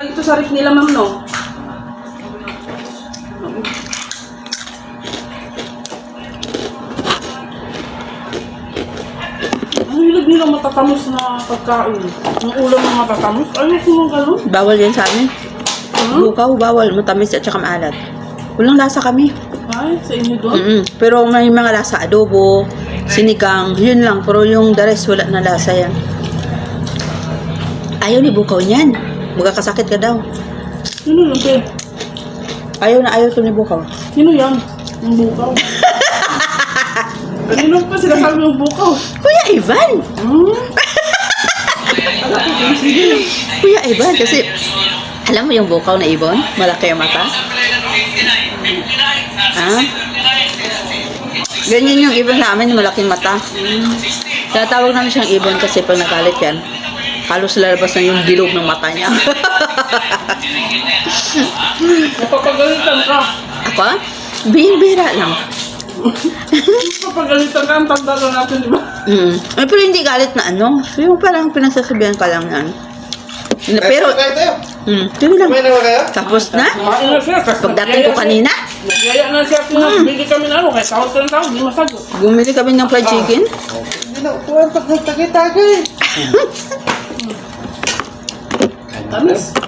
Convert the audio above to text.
Ito sa ref nila, ma'am, no? Ang hilig nila matatamis na pagkain. Ang ulam na matatamis. Ayos mo ganun. Bawal yan sa amin. Hmm? Bukaw, bawal. Matamis at saka maalat. Walang lasa kami. Ay, sa inyo doon? Mm-mm. Pero may mga lasa adobo, sinigang, yun lang. Pero yung the rest, wala na lasa yan. Ayaw ni Bukaw niyan. Magkakasakit ka daw. Sino yun, te? Ayaw na ayaw to ni Bukaw. Sino yan? Yung bukaw. Kanino pa sila sabi yung bukaw? Kuya Ivan! Hmm? Kuya Ivan, kasi alam mo yung bukaw na ibon? Malaki yung mata? Ha? Ganyan yung ibon namin, malaking mata. Tatawag namin siyang ibon kasi pag nagalit yan, halos lalabas na yung bilog ng mata niya. Napapagalitan ka. Ako? Bihira lang. Napapagalitan ka. Ang tanda na natin, di ba? Mm. Ay, pero hindi galit na ano. Yung parang pinagsasabihan ka lang yan. Na- Pero, mm, yun lang. Kumain na ba kayo? Tapos na. Kumain na siya. Pagdating ko kanina. Nagyaya na siya. Bili kami na ano. Kaya tawag ka ng tawag. Di masagot. bumili kami ng fried chicken. Hindi na upuan pag nagtagay-tagay. Tamis.